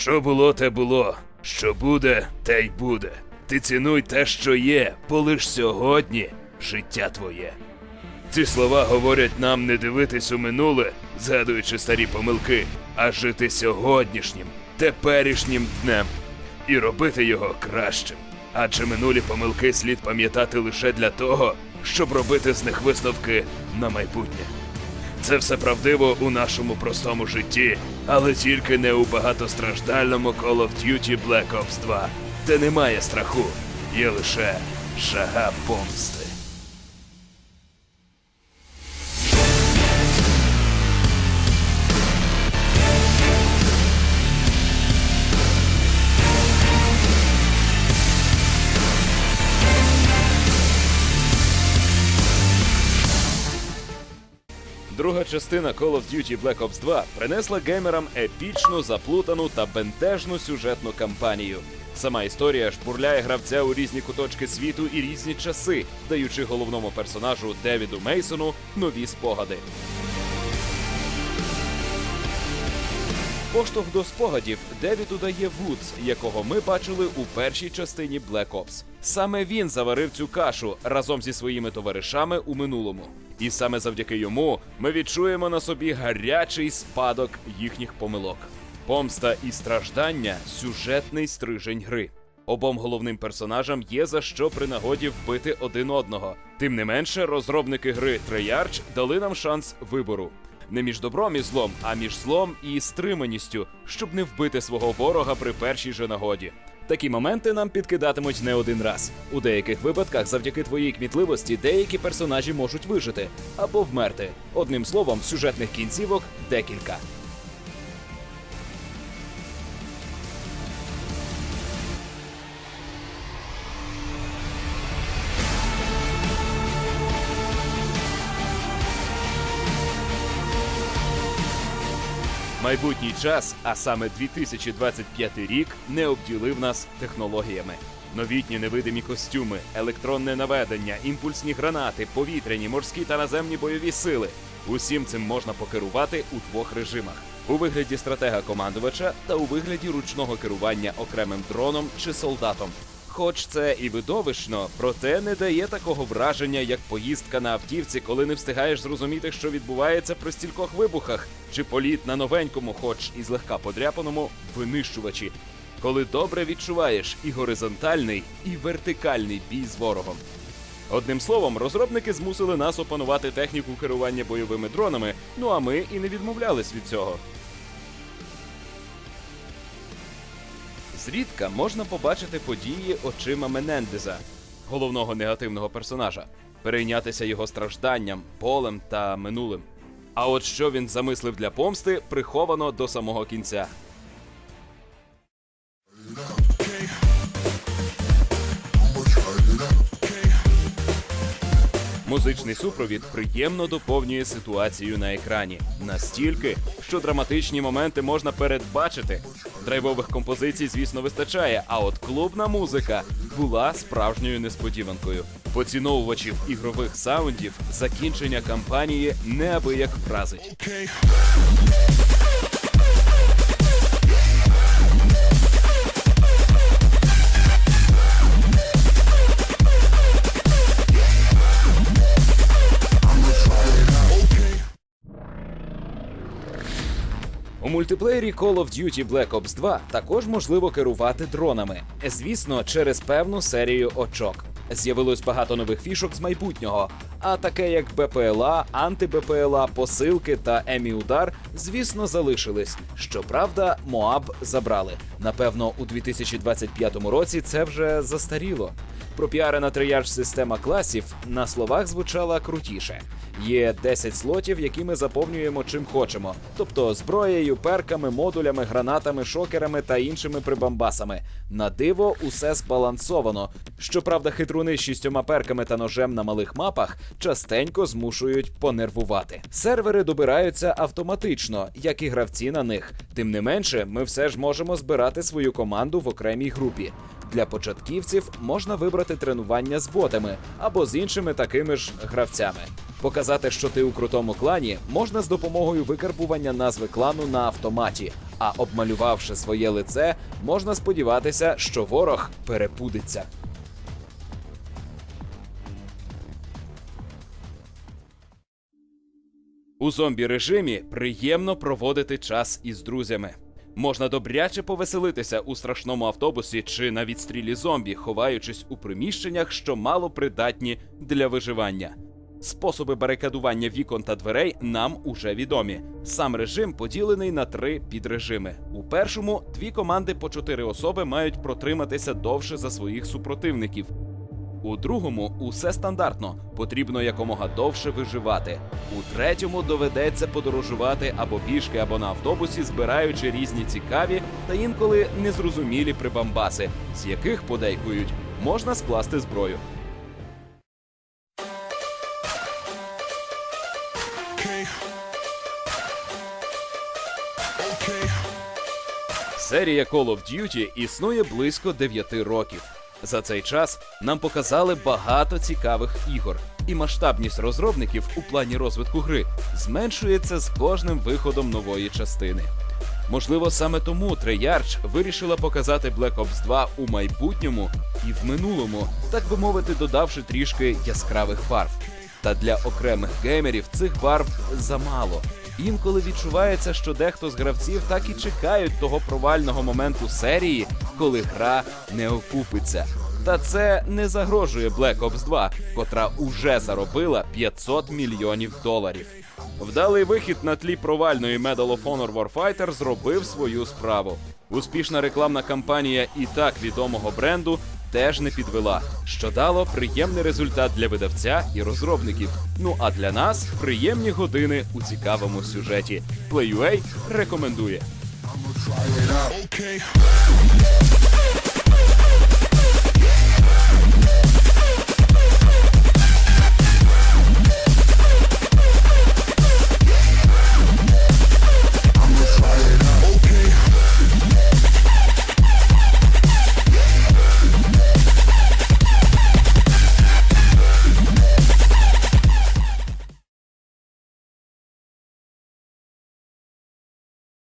Що було, те було. Що буде, те й буде. Ти цінуй те, що є, бо лиш сьогодні життя твоє. Ці слова говорять нам не дивитись у минуле, згадуючи старі помилки, а жити сьогоднішнім, теперішнім днем і робити його кращим. Адже минулі помилки слід пам'ятати лише для того, щоб робити з них висновки на майбутнє. Це все правдиво у нашому простому житті, але тільки не у багатостраждальному Call of Duty Black Ops 2, де немає страху, є лише жага помсти. Частина Call of Duty Black Ops 2 принесла геймерам епічну, заплутану та бентежну сюжетну кампанію. Сама історія шпурляє гравця у різні куточки світу і різні часи, даючи головному персонажу Девіду Мейсону нові спогади. Поштовх до спогадів Девіду дає Вудс, якого ми бачили у першій частині Black Ops. Саме він заварив цю кашу разом зі своїми товаришами у минулому. І саме завдяки йому ми відчуємо на собі гарячий спадок їхніх помилок. Помста і страждання сюжетний стрижень гри. Обом головним персонажам є за що при нагоді вбити один одного. Тим не менше, розробники гри Treyarch дали нам шанс вибору. Не між добром і злом, а між злом і стриманістю, щоб не вбити свого ворога при першій же нагоді. Такі моменти нам підкидатимуть не один раз. У деяких випадках, завдяки твоїй кмітливості, деякі персонажі можуть вижити або вмерти. Одним словом, сюжетних кінцівок декілька. Майбутній час, а саме 2025 рік, не обділив нас технологіями. Новітні невидимі костюми, електронне наведення, імпульсні гранати, повітряні, морські та наземні бойові сили. Усім цим можна покерувати у двох режимах: у вигляді стратега командувача та у вигляді ручного керування окремим дроном чи солдатом. Хоч це і видовищно, проте не дає такого враження, як поїздка на автівці, коли не встигаєш зрозуміти, що відбувається при стількох вибухах, чи політ на новенькому, хоч і злегка подряпаному, винищувачі. Коли добре відчуваєш і горизонтальний, і вертикальний бій з ворогом. Одним словом, розробники змусили нас опанувати техніку керування бойовими дронами, ну а ми і не відмовлялись від цього. Зрідка можна побачити події очима Менендеза, головного негативного персонажа, перейнятися його стражданням, полем та минулим. А от що він замислив для помсти, приховано до самого кінця. Музичний супровід приємно доповнює ситуацію на екрані настільки, що драматичні моменти можна передбачити. Драйвових композицій, звісно, вистачає, а от клубна музика була справжньою несподіванкою. Поціновувачів ігрових саундів закінчення кампанії неабияк вразить. У мультиплеєрі Call of Duty Black Ops 2 також можливо керувати дронами, звісно, через певну серію очок. З'явилось багато нових фішок з майбутнього, а таке як БПЛА, анти-БПЛА, посилки та Емі Удар, звісно, залишились. Щоправда, Моаб забрали. Напевно, у 2025 році це вже застаріло. Пропіарена трияж система класів на словах звучала крутіше. Є 10 слотів, які ми заповнюємо чим хочемо, тобто зброєю, перками, модулями, гранатами, шокерами та іншими прибамбасами. На диво, усе збалансовано. Щоправда, хитруни з шістьома перками та ножем на малих мапах частенько змушують понервувати. Сервери добираються автоматично, як і гравці на них. Тим не менше, ми все ж можемо збирати свою команду в окремій групі. Для початківців можна вибрати тренування з ботами або з іншими такими ж гравцями. Показати, що ти у крутому клані, можна з допомогою викарбування назви клану на автоматі. А обмалювавши своє лице, можна сподіватися, що ворог перепудиться. У зомбі режимі приємно проводити час із друзями. Можна добряче повеселитися у страшному автобусі чи на відстрілі зомбі, ховаючись у приміщеннях, що мало придатні для виживання. Способи барикадування вікон та дверей нам уже відомі. Сам режим поділений на три підрежими. У першому дві команди по чотири особи мають протриматися довше за своїх супротивників. У другому усе стандартно, потрібно якомога довше виживати. У третьому доведеться подорожувати або пішки, або на автобусі, збираючи різні цікаві та інколи незрозумілі прибамбаси, з яких подейкують можна скласти зброю. Серія Call of Duty існує близько 9 років. За цей час нам показали багато цікавих ігор, і масштабність розробників у плані розвитку гри зменшується з кожним виходом нової частини. Можливо, саме тому Treyarch вирішила показати Black Ops 2 у майбутньому і в минулому, так би мовити, додавши трішки яскравих барв. Та для окремих геймерів цих барв замало. Інколи відчувається, що дехто з гравців так і чекають того провального моменту серії, коли гра не окупиться. Та це не загрожує Black Ops 2, котра уже заробила 500 мільйонів доларів. Вдалий вихід на тлі провальної Medal of Honor Warfighter зробив свою справу. Успішна рекламна кампанія і так відомого бренду теж не підвела, що дало приємний результат для видавця і розробників. Ну а для нас приємні години у цікавому сюжеті. PlayUA рекомендує. Okay.